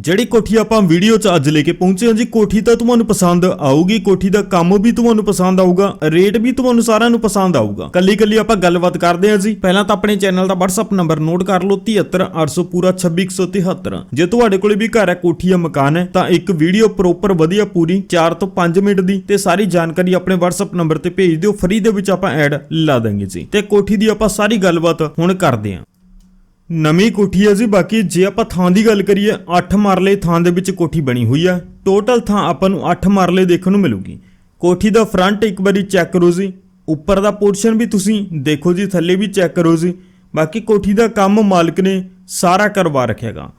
ਜਿਹੜੀ ਕੋਠੀ ਆਪਾਂ ਵੀਡੀਓ 'ਚ ਅੱਜ ਲੈ ਕੇ ਪਹੁੰਚੇ ਹਾਂ ਜੀ, ਕੋਠੀ ਤਾਂ ਤੁਹਾਨੂੰ ਪਸੰਦ ਆਊਗੀ, ਕੋਠੀ ਦਾ ਕੰਮ ਵੀ ਤੁਹਾਨੂੰ ਪਸੰਦ ਆਊਗਾ, ਰੇਟ ਵੀ ਤੁਹਾਨੂੰ ਸਾਰਿਆਂ ਨੂੰ ਪਸੰਦ ਆਊਗਾ। ਕੱਲੀ ਕੱਲੀ ਆਪਾਂ ਗੱਲਬਾਤ ਕਰਦੇ ਹਾਂ ਜੀ। ਪਹਿਲਾਂ ਤਾਂ ਆਪਣੇ ਚੈਨਲ ਦਾ WhatsApp ਨੰਬਰ ਨੋਟ ਕਰ ਲਓ 73800 ਪੂਰਾ 26173 ਜੇ ਤੁਹਾਡੇ ਕੋਲੇ ਵੀ ਘਰ ਹੈ, ਕੋਠੀ ਜਾਂ ਮਕਾਨ ਹੈ, ਤਾਂ ਇੱਕ ਵੀਡੀਓ ਪ੍ਰੋਪਰ ਵਧੀਆ ਪੂਰੀ 4 ਤੋਂ 5 ਮਿੰਟ ਦੀ ਤੇ ਸਾਰੀ ਜਾਣਕਾਰੀ ਆਪਣੇ WhatsApp ਨੰਬਰ ਤੇ ਭੇਜ ਦਿਓ, ਫ੍ਰੀ ਦੇ ਵਿੱਚ ਆਪਾਂ ਐਡ ਲਾ ਦਾਂਗੇ ਜੀ। ਤੇ ਕੋਠੀ ਦੀ ਆਪਾਂ ਸਾਰੀ ਗੱਲਬਾਤ ਹੁਣ ਕਰਦੇ ਹਾਂ। ਨਵੀਂ ਕੋਠੀ ਹੈ ਜੀ, ਬਾਕੀ ਜੇ ਆਪਾਂ ਥਾਂ ਦੀ ਗੱਲ ਕਰੀਏ 8 ਮਰਲੇ ਥਾਂ ਦੇ ਵਿੱਚ ਕੋਠੀ ਬਣੀ ਹੋਈ ਹੈ। ਟੋਟਲ ਥਾਂ ਆਪਾਂ ਨੂੰ 8 ਮਰਲੇ ਦੇਖਣ ਨੂੰ ਮਿਲੂਗੀ। ਕੋਠੀ ਦਾ ਫਰੰਟ ਇੱਕ ਵਾਰੀ ਚੈੱਕ ਕਰੋ ਜੀ। ਉੱਪਰ ਦਾ ਪੋਰਸ਼ਨ ਵੀ ਤੁਸੀਂ ਦੇਖੋ ਜੀ, ਥੱਲੇ ਵੀ ਚੈੱਕ ਕਰੋ ਜੀ। ਬਾਕੀ ਕੋਠੀ ਦਾ ਕੰਮ ਮਾਲਕ ਨੇ ਸਾਰਾ ਕਰਵਾ ਰੱਖਿਆਗਾ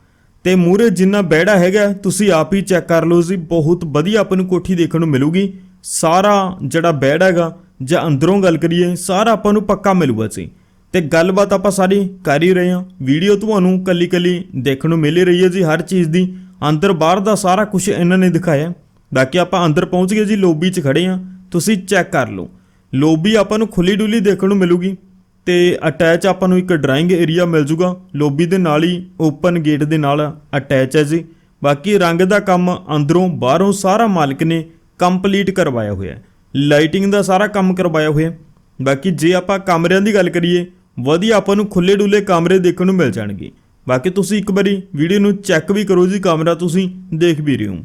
ਤੇ ਮੂਰੇ ਜਿੰਨਾ ਬੈੜਾ ਹੈਗਾ, ਤੁਸੀਂ ਆਪ ਹੀ ਚੈੱਕ ਕਰ ਲਓ ਜੀ। ਬਹੁਤ ਵਧੀਆ ਆਪਾਂ ਨੂੰ ਕੋਠੀ ਦੇਖਣ ਨੂੰ ਮਿਲੂਗੀ। ਸਾਰਾ ਜਿਹੜਾ ਬਹਿੜਾ ਹੈਗਾ, ਜਾਂ ਅੰਦਰੋਂ ਗੱਲ ਕਰੀਏ, ਸਾਰਾ ਆਪਾਂ ਨੂੰ ਪੱਕਾ ਮਿਲੂਗਾ ਜੀ। ਤੇ ਗੱਲਬਾਤ ਆਪਾਂ ਸਾਰੀ ਕਰ ਹੀ ਰਹੇ ਹਾਂ। ਵੀਡੀਓ ਤੁਹਾਨੂੰ ਕੱਲੀ ਕੱਲੀ ਦੇਖਣ ਨੂੰ ਮਿਲ ਹੀ ਰਹੀ ਹੈ ਜੀ, ਹਰ ਚੀਜ਼ ਦੀ। ਅੰਦਰ ਬਾਹਰ ਦਾ ਸਾਰਾ ਕੁਝ ਇਹਨਾਂ ਨੇ ਦਿਖਾਇਆ। ਬਾਕੀ ਆਪਾਂ ਅੰਦਰ ਪਹੁੰਚ ਗਏ ਜੀ ਲੋਬੀ 'ਚ ਖੜੇ ਹਾਂ। ਤੁਸੀਂ ਚੈੱਕ ਕਰ ਲਓ। ਲੋਬੀ ਆਪਾਂ ਨੂੰ ਖੁੱਲੀ ਡੁੱਲੀ ਦੇਖਣ ਨੂੰ ਮਿਲੂਗੀ ਤੇ ਅਟੈਚ ਆਪਾਂ ਨੂੰ ਇੱਕ ਡਰਾਇੰਗ ਏਰੀਆ ਮਿਲ ਜੂਗਾ। ਲੋਬੀ ਦੇ ਨਾਲ ਹੀ ਓਪਨ ਗੇਟ ਦੇ ਨਾਲ ਅਟੈਚ ਹੈ ਜੀ। ਬਾਕੀ ਰੰਗ ਦਾ ਕੰਮ ਅੰਦਰੋਂ ਬਾਹਰੋਂ ਸਾਰਾ ਮਾਲਕ ਨੇ ਕੰਪਲੀਟ ਕਰਵਾਇਆ ਹੋਇਆ ਹੈ। ਲਾਈਟਿੰਗ ਦਾ ਸਾਰਾ ਕੰਮ ਕਰਵਾਇਆ ਹੋਇਆ ਬਾਕੀ ਜੇ ਆਪਾਂ ਕਮਰਿਆਂ ਦੀ ਗੱਲ ਕਰੀਏ ਵਧੀਆ ਆਪਾਂ ਨੂੰ ਖੁੱਲੇ ਡੁੱਲੇ ਕਮਰੇ ਦੇਖਣ ਨੂੰ ਮਿਲ ਜਾਣਗੇ। ਬਾਕੀ ਤੁਸੀਂ ਇੱਕ ਵਾਰੀ ਵੀਡੀਓ ਨੂੰ ਚੈੱਕ ਵੀ ਕਰੋ ਜੀ, ਕਮਰਾ ਤੁਸੀਂ ਦੇਖ ਵੀ ਰਹੇ ਹੋ।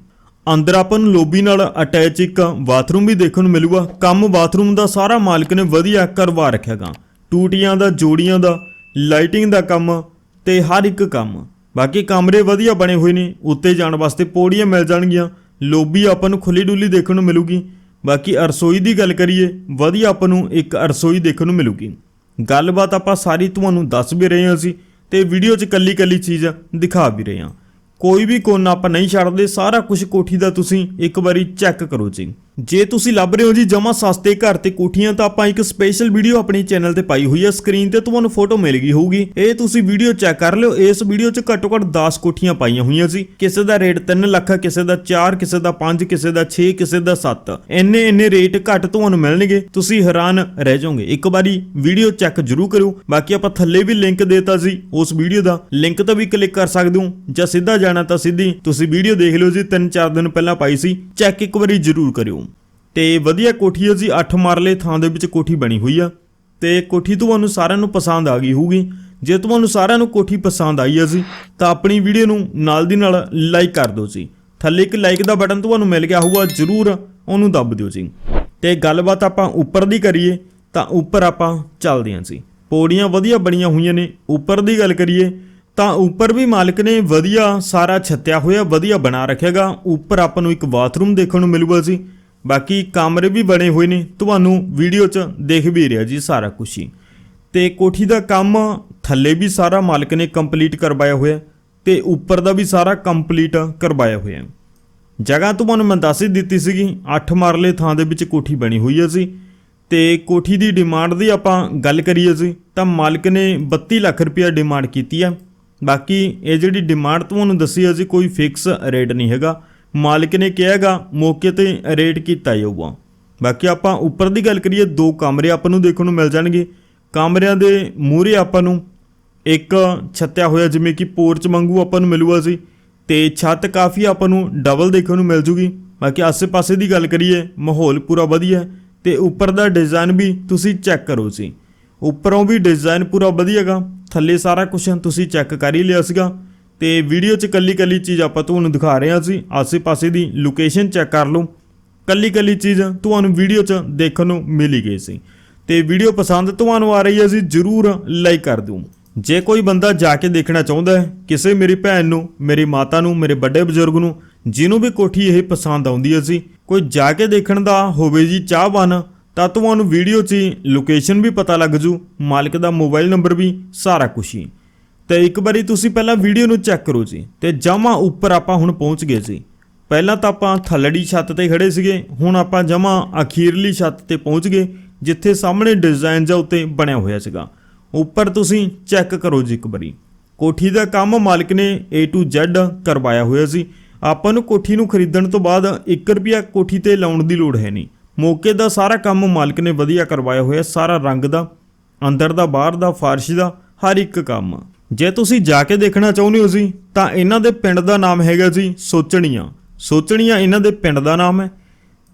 ਅੰਦਰ ਆਪਾਂ ਨੂੰ ਲੋਬੀ ਨਾਲ ਅਟੈਚ ਇੱਕ ਬਾਥਰੂਮ ਵੀ ਦੇਖਣ ਨੂੰ ਮਿਲੂਗਾ। ਕੰਮ ਬਾਥਰੂਮ ਦਾ ਸਾਰਾ ਮਾਲਕ ਨੇ ਵਧੀਆ ਕਰਵਾ ਰੱਖਿਆਗਾ ਟੂਟੀਆਂ ਦਾ, ਜੋੜੀਆਂ ਦਾ, ਲਾਈਟਿੰਗ ਦਾ ਕੰਮ ਤੇ ਹਰ ਇੱਕ ਕੰਮ। ਬਾਕੀ ਕਮਰੇ ਵਧੀਆ ਬਣੇ ਹੋਏ ਨੇ, ਉੱਤੇ ਜਾਣ ਵਾਸਤੇ ਪੌੜੀਆਂ ਮਿਲ ਜਾਣਗੀਆਂ। ਲੋਬੀ ਆਪਾਂ ਨੂੰ ਖੁੱਲੀ ਡੁੱਲੀ ਦੇਖਣ ਨੂੰ ਮਿਲੂਗੀ। ਬਾਕੀ ਰਸੋਈ ਦੀ ਗੱਲ ਕਰੀਏ, ਵਧੀਆ ਆਪਾਂ ਨੂੰ ਇੱਕ ਰਸੋਈ ਦੇਖਣ ਨੂੰ ਮਿਲੂਗੀ। ਗੱਲਬਾਤ ਆਪਾਂ ਸਾਰੀ ਤੁਹਾਨੂੰ ਦੱਸ ਵੀ ਰਹੇ ਹਾਂ ਅਸੀਂ ਤੇ ਵੀਡੀਓ 'ਚ ਕੱਲੀ ਕੱਲੀ ਚੀਜ਼ ਦਿਖਾ ਵੀ ਰਹੇ ਹਾਂ। ਕੋਈ ਵੀ ਕੋਨਾ ਆਪਾਂ ਨਹੀਂ ਛੱਡਦੇ, ਸਾਰਾ ਕੁਝ ਕੋਠੀ ਦਾ ਤੁਸੀਂ ਇੱਕ ਵਾਰੀ ਚੈੱਕ ਕਰੋ ਜੀ। ਜੇ ਤੁਸੀਂ ਲੱਭ ਰਹੇ ਹੋ ਜੀ ਜਮਾ ਸਸਤੇ ਘਰ ਤੇ ਕੋਠੀਆਂ, ਤਾਂ ਆਪਾਂ ਇੱਕ ਸਪੈਸ਼ਲ ਵੀਡੀਓ ਆਪਣੇ ਚੈਨਲ ਤੇ ਪਾਈ ਹੋਈ ਹੈ ਸਕਰੀਨ ਤੇ ਤੁਹਾਨੂੰ ਫੋਟੋ ਮਿਲ ਗਈ ਹੋਊਗੀ। ਇਹ ਤੁਸੀਂ ਵੀਡੀਓ ਚੈੱਕ ਕਰ ਲਿਓ। ਇਸ ਵੀਡੀਓ 'ਚ ਘੱਟੋ ਘੱਟ 10 ਕੋਠੀਆਂ ਪਾਈਆਂ ਹੋਈਆਂ ਸੀ। ਕਿਸੇ ਦਾ ਰੇਟ 3 ਲੱਖ, ਕਿਸੇ ਦਾ 4 ਕਿਸੇ ਦਾ 5 ਕਿਸੇ ਦਾ 6 ਕਿਸੇ ਦਾ 7 ਇੰਨੇ ਇੰਨੇ ਰੇਟ ਘੱਟ ਤੁਹਾਨੂੰ ਮਿਲਣਗੇ। ਤੁਸੀਂ ਹੈਰਾਨ ਰਹਿ ਜਾਓਗੇ। ਇੱਕ ਵਾਰੀ ਵੀਡੀਓ ਚੈੱਕ ਜ਼ਰੂਰ ਕਰਿਓ। ਬਾਕੀ ਆਪਾਂ ਥੱਲੇ ਵੀ ਲਿੰਕ ਦੇਤਾ ਸੀ ਉਸ ਵੀਡੀਓ ਦਾ। ਲਿੰਕ ਤੇ ਵੀ ਕਲਿੱਕ ਕਰ ਸਕਦੇ ਹੋ। ਜਾਂ ਸਿੱਧਾ ਜਾਣਾ ਤਾਂ ਸਿੱਧੀ ਤੁਸੀਂ ਵੀਡੀਓ ਦੇਖ ਲਿਓ ਜੀ। 3-4 ਦਿਨ ਪਹਿਲਾਂ ਪਾਈ ਸੀ। ਚੈੱਕ ਇੱਕ ਵਾਰੀ ਜ਼ਰੂਰ ਕਰਿਓ। ਤੇ ਵਧੀਆ ਕੋਠੀ ਹੈ ਜੀ 8 ਮਰਲੇ ਥਾਂ ਦੇ ਵਿੱਚ ਕੋਠੀ ਬਣੀ ਹੋਈ ਆ। ਤੇ ਕੋਠੀ ਤੁਹਾਨੂੰ ਸਾਰਿਆਂ ਨੂੰ ਪਸੰਦ ਆ ਗਈ ਹੋਊਗੀ। ਜੇ ਤੁਹਾਨੂੰ ਸਾਰਿਆਂ ਨੂੰ ਕੋਠੀ ਪਸੰਦ ਆਈ ਹੈ ਜੀ, ਤਾਂ ਆਪਣੀ ਵੀਡੀਓ ਨੂੰ ਨਾਲ ਦੀ ਨਾਲ ਲਾਈਕ ਕਰ ਦਿਓ ਜੀ। ਥੱਲੇ ਇੱਕ ਲਾਈਕ ਦਾ ਬਟਨ ਤੁਹਾਨੂੰ ਮਿਲ ਗਿਆ ਹੋਊਗਾ, ਜਰੂਰ ਉਹਨੂੰ ਦੱਬ ਦਿਓ ਜੀ। ਤੇ ਗੱਲਬਾਤ ਆਪਾਂ ਉੱਪਰ ਦੀ ਕਰੀਏ, ਤਾਂ ਉੱਪਰ ਆਪਾਂ ਚੱਲਦੇ ਹਾਂ ਜੀ। ਪੌੜੀਆਂ ਵਧੀਆ ਬਣੀਆਂ ਹੋਈਆਂ ਨੇ, ਉੱਪਰ ਦੀ ਗੱਲ ਕਰੀਏ, ਤਾਂ ਉੱਪਰ ਵੀ ਮਾਲਕ ਨੇ ਵਧੀਆ ਸਾਰਾ ਛੱਤਿਆ ਹੋਇਆ, ਵਧੀਆ ਬਣਾ ਰੱਖਿਆਗਾ। ਉੱਪਰ ਆਪਾਂ ਨੂੰ ਇੱਕ ਬਾਥਰੂਮ ਦੇਖਣ ਨੂੰ ਮਿਲੂਗਾ ਜੀ। ਬਾਕੀ ਕਮਰੇ ਵੀ ਬਣੇ ਹੋਏ ਨੇ, ਤੁਹਾਨੂੰ ਵੀਡੀਓ 'ਚ ਦੇਖ ਵੀ ਰਿਹਾ ਜੀ ਸਾਰਾ ਕੁਝ ਹੀ। ਤੇ ਕੋਠੀ ਦਾ ਕੰਮ ਥੱਲੇ ਵੀ ਸਾਰਾ ਮਾਲਕ ਨੇ ਕੰਪਲੀਟ ਕਰਵਾਇਆ ਹੋਇਆ ਤੇ ਉੱਪਰ ਦਾ ਵੀ ਸਾਰਾ ਕੰਪਲੀਟ ਕਰਵਾਇਆ ਹੋਇਆ ਜਗ੍ਹਾ ਤੁਹਾਨੂੰ ਮੈਂ ਦੱਸ ਹੀ ਦਿੱਤੀ ਸੀਗੀ 8 ਮਰਲੇ ਥਾਂ ਦੇ ਵਿੱਚ ਕੋਠੀ ਬਣੀ ਹੋਈ ਹੈ ਸੀ ਤੇ ਕੋਠੀ ਦੀ ਡਿਮਾਂਡ ਦੀ ਆਪਾਂ ਗੱਲ ਕਰੀਏ ਜੀ, ਤਾਂ ਮਾਲਕ ਨੇ 32 ਲੱਖ ਰੁਪਇਆ ਡਿਮਾਂਡ ਕੀਤੀ ਹੈ। ਬਾਕੀ ਇਹ ਜਿਹੜੀ ਡਿਮਾਂਡ ਤੁਹਾਨੂੰ ਦੱਸੀ ਹੈ ਜੀ, ਕੋਈ ਫਿਕਸ ਰੇਟ ਨਹੀਂ ਹੈਗਾ। ਮਾਲਕ ਨੇ ਕਿਹਾਗਾ, ਮੌਕੇ ਤੇ ਰੇਟ ਕੀਤਾ ਜਾਊਗਾ। ਬਾਕੀ ਆਪਾਂ ਉੱਪਰ ਦੀ ਗੱਲ ਕਰੀਏ, ਦੋ ਕਮਰੇ ਆਪਾਂ ਨੂੰ ਦੇਖਣ ਨੂੰ ਮਿਲ ਜਾਣਗੇ। ਕਮਰਿਆਂ ਦੇ ਮੂਹਰੇ ਆਪਾਂ ਨੂੰ ਇੱਕ ਛੱਤਿਆ ਹੋਇਆ, ਜਿਵੇਂ ਕਿ ਪੋਰਚ ਵਾਂਗੂ ਆਪਾਂ ਨੂੰ ਮਿਲੂਗਾ ਸੀ, ਤੇ ਛੱਤ ਕਾਫੀ ਆਪਾਂ ਨੂੰ ਡਬਲ ਦੇਖਣ ਨੂੰ ਮਿਲ ਜੂਗੀ। ਬਾਕੀ ਆਸੇ-ਪਾਸੇ ਦੀ ਗੱਲ ਕਰੀਏ, ਮਾਹੌਲ ਪੂਰਾ ਵਧੀਆ ਹੈ, ਤੇ ਉੱਪਰ ਦਾ ਡਿਜ਼ਾਈਨ ਵੀ ਤੁਸੀਂ ਚੈੱਕ ਕਰੋ ਸੀ ਉੱਪਰੋਂ ਵੀ ਡਿਜ਼ਾਈਨ ਪੂਰਾ ਵਧੀਆਗਾ, ਥੱਲੇ ਸਾਰਾ ਕੁਝ ਤੁਸੀਂ ਚੈੱਕ ਕਰ ਹੀ ਲਿਆ ਸੀਗਾ। ਤੇ ਵੀਡੀਓ 'ਚ ਕੱਲੀ-ਕੱਲੀ ਚੀਜ਼ ਆਪਾਂ ਤੁਹਾਨੂੰ ਦਿਖਾ ਰਹੇ ਹਾਂ ਸੀ ਆਸੇ-ਪਾਸੇ ਦੀ ਲੋਕੇਸ਼ਨ ਚੈੱਕ ਕਰ ਲਓ। ਕੱਲੀ-ਕੱਲੀ ਚੀਜ਼ ਤੁਹਾਨੂੰ ਵੀਡੀਓ 'ਚ ਦੇਖਣ ਨੂੰ ਮਿਲੀ ਗਈ ਸੀ। ਤੇ ਵੀਡੀਓ ਪਸੰਦ ਤੁਹਾਨੂੰ ਆ ਰਹੀ ਹੈ ਜੀ ਜਰੂਰ ਲਾਈਕ ਕਰ ਦਿਓ। ਜੇ ਕੋਈ ਬੰਦਾ ਜਾ ਕੇ ਦੇਖਣਾ ਚਾਹੁੰਦਾ ਹੈ, ਕਿਸੇ ਮੇਰੀ ਭੈਣ ਨੂੰ, ਮੇਰੀ ਮਾਤਾ ਨੂੰ, ਮੇਰੇ ਵੱਡੇ ਬਜ਼ੁਰਗ ਨੂੰ, ਜਿਹਨੂੰ ਵੀ ਕੋਠੀ ਇਹ ਪਸੰਦ ਆਉਂਦੀ ਹੈ ਸੀ ਕੋਈ ਜਾ ਕੇ ਦੇਖਣ ਦਾ ਹੋਵੇ ਜੀ ਚਾਹਵਾਨ, ਤਾਂ ਤੁਹਾਨੂੰ ਵੀਡੀਓ 'ਚ ਲੋਕੇਸ਼ਨ ਵੀ ਪਤਾ ਲੱਗ ਜੂ, ਮਾਲਕ ਦਾ ਮੋਬਾਈਲ ਨੰਬਰ ਵੀ ਸਾਰਾ ਕੁਝ ਹੀ। ਤੇ ਇੱਕ ਵਾਰੀ ਤੁਸੀਂ ਪਹਿਲਾਂ ਵੀਡੀਓ ਨੂੰ ਚੈੱਕ ਕਰੋ ਜੀ। ਤੇ ਜਮਾ ਉੱਪਰ ਆਪਾਂ ਹੁਣ ਪਹੁੰਚ ਗਏ ਸੀ ਪਹਿਲਾਂ ਤਾਂ ਆਪਾਂ ਥੱਲੜੀ ਛੱਤ ਤੇ ਖੜੇ ਸੀਗੇ, ਹੁਣ ਆਪਾਂ ਜਮਾ ਅਖੀਰਲੀ ਛੱਤ ਤੇ ਪਹੁੰਚ ਗਏ, ਜਿੱਥੇ ਸਾਹਮਣੇ ਡਿਜ਼ਾਈਨ ਜਾਂ ਉੱਤੇ ਬਣਿਆ ਹੋਇਆ ਸੀਗਾ। ਉੱਪਰ ਤੁਸੀਂ ਚੈੱਕ ਕਰੋ ਜੀ ਇੱਕ ਵਾਰੀ। ਕੋਠੀ ਦਾ ਕੰਮ ਮਾਲਕ ਨੇ A to Z ਕਰਵਾਇਆ ਹੋਇਆ ਸੀ। ਆਪਾਂ ਨੂੰ ਕੋਠੀ ਨੂੰ ਖਰੀਦਣ ਤੋਂ ਬਾਅਦ 1 ਰੁਪਿਆ ਕੋਠੀ ਤੇ ਲਾਉਣ ਦੀ ਲੋੜ ਹੈ ਨਹੀਂ। ਮੌਕੇ ਦਾ ਸਾਰਾ ਕੰਮ ਮਾਲਕ ਨੇ ਵਧੀਆ ਕਰਵਾਇਆ ਹੋਇਆ, ਸਾਰਾ ਰੰਗ ਦਾ, ਅੰਦਰ ਦਾ, ਬਾਹਰ ਦਾ, ਫਾਰਸ਼ ਦਾ, ਹਰ ਇੱਕ ਕੰਮ। ਜੇ ਤੁਸੀਂ ਜਾ ਕੇ ਦੇਖਣਾ ਚਾਹੁੰਦੇ ਹੋ ਜੀ, ਤਾਂ ਇਹਨਾਂ ਦੇ ਪਿੰਡ ਦਾ ਨਾਮ ਹੈਗਾ ਜੀ ਸੋਚਣੀਆਂ। ਸੋਚਣੀਆਂ ਇਹਨਾਂ ਦੇ ਪਿੰਡ ਦਾ ਨਾਮ ਹੈ।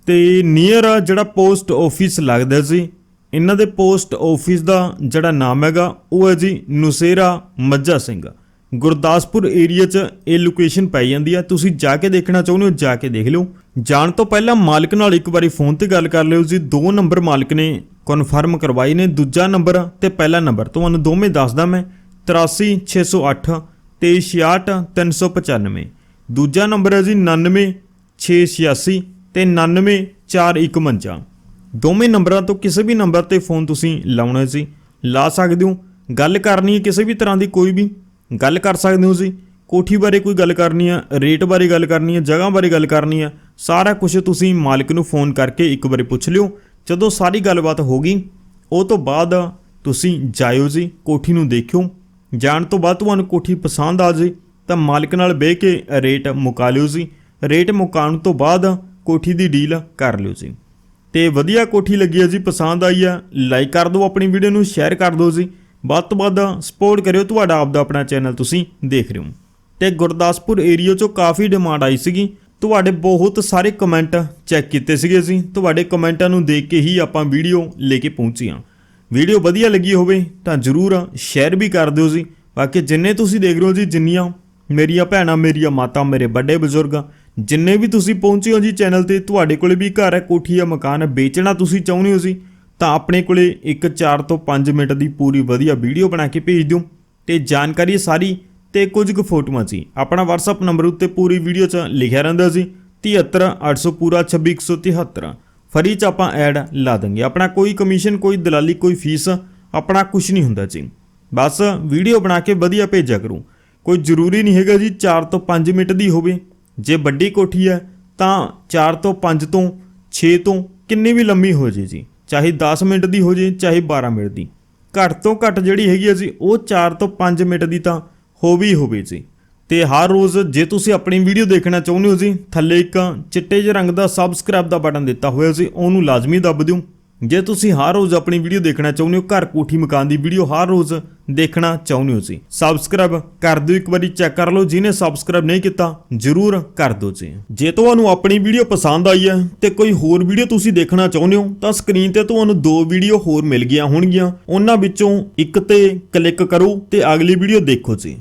ਤੇ ਨੀਅਰ ਜਿਹੜਾ ਪੋਸਟ ਆਫਿਸ ਲੱਗਦਾ ਜੀ, ਇਹਨਾਂ ਦੇ ਪੋਸਟ ਆਫਿਸ ਦਾ ਜਿਹੜਾ ਨਾਮ ਹੈਗਾ, ਉਹ ਹੈ ਜੀ ਨੁਸੇਰਾ ਮੱਝਾ ਸਿੰਘ। ਗੁਰਦਾਸਪੁਰ ਏਰੀਆ 'ਚ ਇਹ ਲੋਕੇਸ਼ਨ ਪੈ ਜਾਂਦੀ ਆ। ਤੁਸੀਂ ਜਾ ਕੇ ਦੇਖਣਾ ਚਾਹੁੰਦੇ ਹੋ, ਜਾ ਕੇ ਦੇਖ ਲਿਓ। ਜਾਣ ਤੋਂ ਪਹਿਲਾਂ ਮਾਲਕ ਨਾਲ ਇੱਕ ਵਾਰੀ ਫੋਨ ਤੇ ਗੱਲ ਕਰ ਲਿਓ ਜੀ। ਦੋ ਨੰਬਰ ਮਾਲਕ ਨੇ ਕਨਫਰਮ ਕਰਵਾਈ ਨੇ। ਦੂਜਾ ਨੰਬਰ ਤੇ ਪਹਿਲਾ ਨੰਬਰ। ਤੁਹਾਨੂੰ ਦੋਵੇਂ ਦੱਸਦਾ ਮੈਂ। 83608 ਤੇ 66395 ਦੂਜਾ ਨੰਬਰ ਹੈ ਜੀ 99686 ਤੇ 99451 ਦੋਵੇਂ ਨੰਬਰਾਂ ਤੋਂ ਕਿਸੇ ਵੀ ਨੰਬਰ ਤੇ ਫੋਨ ਤੁਸੀਂ ਲਾਉਣਾ ਸੀ ਲਾ ਸਕਦੇ ਹੋ। ਗੱਲ ਕਰਨੀ ਹੈ ਕਿਸੇ ਵੀ ਤਰ੍ਹਾਂ ਦੀ ਕੋਈ ਵੀ। ਗੱਲ ਕਰ ਸਕਦੇ ਹੋ ਜੀ। ਕੋਠੀ ਬਾਰੇ ਕੋਈ ਗੱਲ ਕਰਨੀ ਆ ਰੇਟ ਬਾਰੇ ਗੱਲ ਕਰਨੀ ਆ ਜਗ੍ਹਾ ਬਾਰੇ ਗੱਲ ਕਰਨੀ ਆ ਸਾਰਾ ਕੁਝ ਤੁਸੀਂ ਮਾਲਕ ਨੂੰ ਫੋਨ ਕਰਕੇ ਇੱਕ ਵਾਰੀ ਪੁੱਛ ਲਿਓ। ਜਦੋਂ ਸਾਰੀ ਗੱਲਬਾਤ ਹੋ ਗਈ, ਉਹ ਤੋਂ ਬਾਅਦ ਤੁਸੀਂ ਜਾਇਓ ਜੀ, ਕੋਠੀ ਨੂੰ ਦੇਖਿਓ। ਜਾਣ ਤੋਂ ਬਾਅਦ ਤੁਹਾਨੂੰ ਕੋਠੀ ਪਸੰਦ ਆ ਜੇ, ਤਾਂ ਮਾਲਕ ਨਾਲ ਬਹਿ ਕੇ ਰੇਟ ਮੁਕਾ ਲਿਓ ਜੀ। ਰੇਟ ਮੁਕਾਉਣ ਤੋਂ ਬਾਅਦ ਕੋਠੀ ਦੀ ਡੀਲ ਕਰ ਲਿਓ ਜੀ। ਤੇ ਵਧੀਆ ਕੋਠੀ ਲੱਗੀ ਹੈ ਜੀ, ਪਸੰਦ ਆਈ ਆ ਲਾਈਕ ਕਰ ਦਿਓ ਆਪਣੀ ਵੀਡੀਓ ਨੂੰ ਸ਼ੇਅਰ ਕਰ ਦਿਓ ਜੀ। ਵੱਧ ਤੋਂ ਵੱਧ ਸਪੋਰਟ ਕਰਿਓ ਤੁਹਾਡਾ, ਆਪਦਾ ਆਪਣਾ ਚੈਨਲ ਤੁਸੀਂ ਦੇਖ ਰਹੇ ਹੋ। ਤੇ ਗੁਰਦਾਸਪੁਰ ਏਰੀਆ ਚੋਂ ਕਾਫੀ ਡਿਮਾਂਡ ਆਈ ਸੀਗੀ। ਤੁਹਾਡੇ ਬਹੁਤ ਸਾਰੇ ਕਮੈਂਟ ਚੈੱਕ ਕੀਤੇ ਸੀਗੇ ਅਸੀਂ ਤੁਹਾਡੇ ਕਮੈਂਟਾਂ ਨੂੰ ਦੇਖ ਕੇ ਹੀ ਆਪਾਂ ਵੀਡੀਓ ਲੈ ਕੇ ਪਹੁੰਚੇ ਹਾਂ। ਵੀਡੀਓ ਵਧੀਆ ਲੱਗੀ ਹੋਵੇ ਤਾਂ ਜਰੂਰ ਸ਼ੇਅਰ ਵੀ ਕਰ ਦਿਓ ਜੀ। ਬਾਕੀ ਜਿੰਨੇ ਤੁਸੀਂ ਦੇਖ ਰਹੇ ਹੋ ਜੀ, ਜਿੰਨੀਆਂ ਮੇਰੀਆਂ ਭੈਣਾਂ, ਮੇਰੀਆਂ ਮਾਤਾ, ਮੇਰੇ ਵੱਡੇ ਬਜ਼ੁਰਗ, ਜਿੰਨੇ ਵੀ ਤੁਸੀਂ ਪਹੁੰਚੇ ਹੋ ਜੀ ਚੈਨਲ ਤੇ, ਤੁਹਾਡੇ ਕੋਲੇ ਵੀ ਘਰ ਹੈ, ਕੋਠੀ ਹੈ, ਮਕਾਨ ਹੈ, ਵੇਚਣਾ ਤੁਸੀਂ ਚਾਹੁੰਦੇ ਹੋ ਜੀ, ਤਾਂ ਆਪਣੇ ਕੋਲੇ ਇੱਕ 4 ਤੋਂ 5 ਮਿੰਟ ਦੀ ਪੂਰੀ ਵਧੀਆ ਵੀਡੀਓ ਬਣਾ ਕੇ ਭੇਜ ਦਿਓ ਤੇ ਜਾਣਕਾਰੀ ਸਾਰੀ ਤੇ ਕੁਝ ਕੁ ਫੋਟੋਆਂ ਸੀ ਆਪਣਾ WhatsApp ਨੰਬਰ ਉੱਤੇ ਪੂਰੀ ਵੀਡੀਓ 'ਚ ਲਿਖਿਆ ਰਹਿੰਦਾ ਸੀ 73800 ਪੂਰਾ 26173 ਫਰੀ 'ਚ ਆਪਾਂ ਐਡ ਲਾ ਦਾਂਗੇ। ਆਪਣਾ ਕੋਈ ਕਮਿਸ਼ਨ ਕੋਈ ਦਲਾਲੀ, ਕੋਈ ਫੀਸ ਆਪਣਾ ਕੁਝ ਨਹੀਂ ਹੁੰਦਾ ਜੀ। ਬਸ ਵੀਡੀਓ ਬਣਾ ਕੇ ਵਧੀਆ ਭੇਜਿਆ ਕਰੂੰ। ਕੋਈ ਜ਼ਰੂਰੀ ਨਹੀਂ ਹੈਗਾ ਜੀ 4 ਤੋਂ 5 ਮਿੰਟ ਦੀ ਹੋਵੇ। ਜੇ ਵੱਡੀ ਕੋਠੀ ਹੈ, ਤਾਂ 4 ਤੋਂ 5 ਤੋਂ 6 ਤੋਂ ਕਿੰਨੀ ਵੀ ਲੰਮੀ ਹੋ ਜੇ ਜੀ। ਚਾਹੇ 10 ਮਿੰਟ ਦੀ ਹੋ ਜੇ, ਚਾਹੇ 12 ਮਿੰਟ ਦੀ। ਘੱਟ ਤੋਂ ਘੱਟ ਜਿਹੜੀ ਹੈਗੀ ਹੈ ਜੀ, ਉਹ 4 ਤੋਂ 5 ਮਿੰਟ ਦੀ ਤਾਂ ਹੋ ਵੀ ਹੋਵੇ ਜੀ। ਤੇ ਹਰ ਰੋਜ਼ ਜੇ ਤੁਸੀਂ ਆਪਣੀ ਵੀਡੀਓ ਦੇਖਣਾ ਚਾਹੁੰਦੇ ਹੋ ਜੀ, ਥੱਲੇ ਇੱਕ ਚਿੱਟੇ ਜਿਹੇ ਰੰਗ ਦਾ ਸਬਸਕ੍ਰਾਈਬ ਦਾ ਬਟਨ ਦਿੱਤਾ ਹੋਇਆ ਸੀ, ਉਹਨੂੰ ਲਾਜ਼ਮੀ ਦੱਬ ਦਿਓ। ਜੇ ਤੁਸੀਂ ਹਰ ਰੋਜ਼ ਆਪਣੀ ਵੀਡੀਓ ਦੇਖਣਾ ਚਾਹੁੰਦੇ ਹੋ, ਘਰ ਕੋਠੀ ਮਕਾਨ ਦੀ ਵੀਡੀਓ ਹਰ ਰੋਜ਼ ਦੇਖਣਾ ਚਾਹੁੰਦੇ ਹੋ ਜੀ। ਸਬਸਕ੍ਰਾਈਬ ਕਰ ਦਿਓ, ਇੱਕ ਵਾਰੀ ਚੈੱਕ ਕਰ ਲਓ, ਜਿਹਨੇ ਸਬਸਕ੍ਰਾਈਬ ਨਹੀਂ ਕੀਤਾ, ਜਰੂਰ ਕਰ ਦਿਓ ਜੀ। ਜੇ ਤੁਹਾਨੂੰ ਆਪਣੀ ਵੀਡੀਓ ਪਸੰਦ ਆਈ ਹੈ ਤੇ ਕੋਈ ਹੋਰ ਵੀਡੀਓ ਤੁਸੀਂ ਦੇਖਣਾ ਚਾਹੁੰਦੇ ਹੋ, ਤਾਂ ਸਕਰੀਨ ਤੇ ਤੁਹਾਨੂੰ ਦੋ ਵੀਡੀਓ ਹੋਰ ਮਿਲ ਗਈਆਂ ਹੋਣਗੀਆਂ। ਉਹਨਾਂ ਵਿੱਚੋਂ ਇੱਕ ਤੇ ਕਲਿੱਕ ਕਰੋ ਤੇ ਅਗਲੀ ਵੀਡੀਓ ਦੇਖੋ ਜੀ।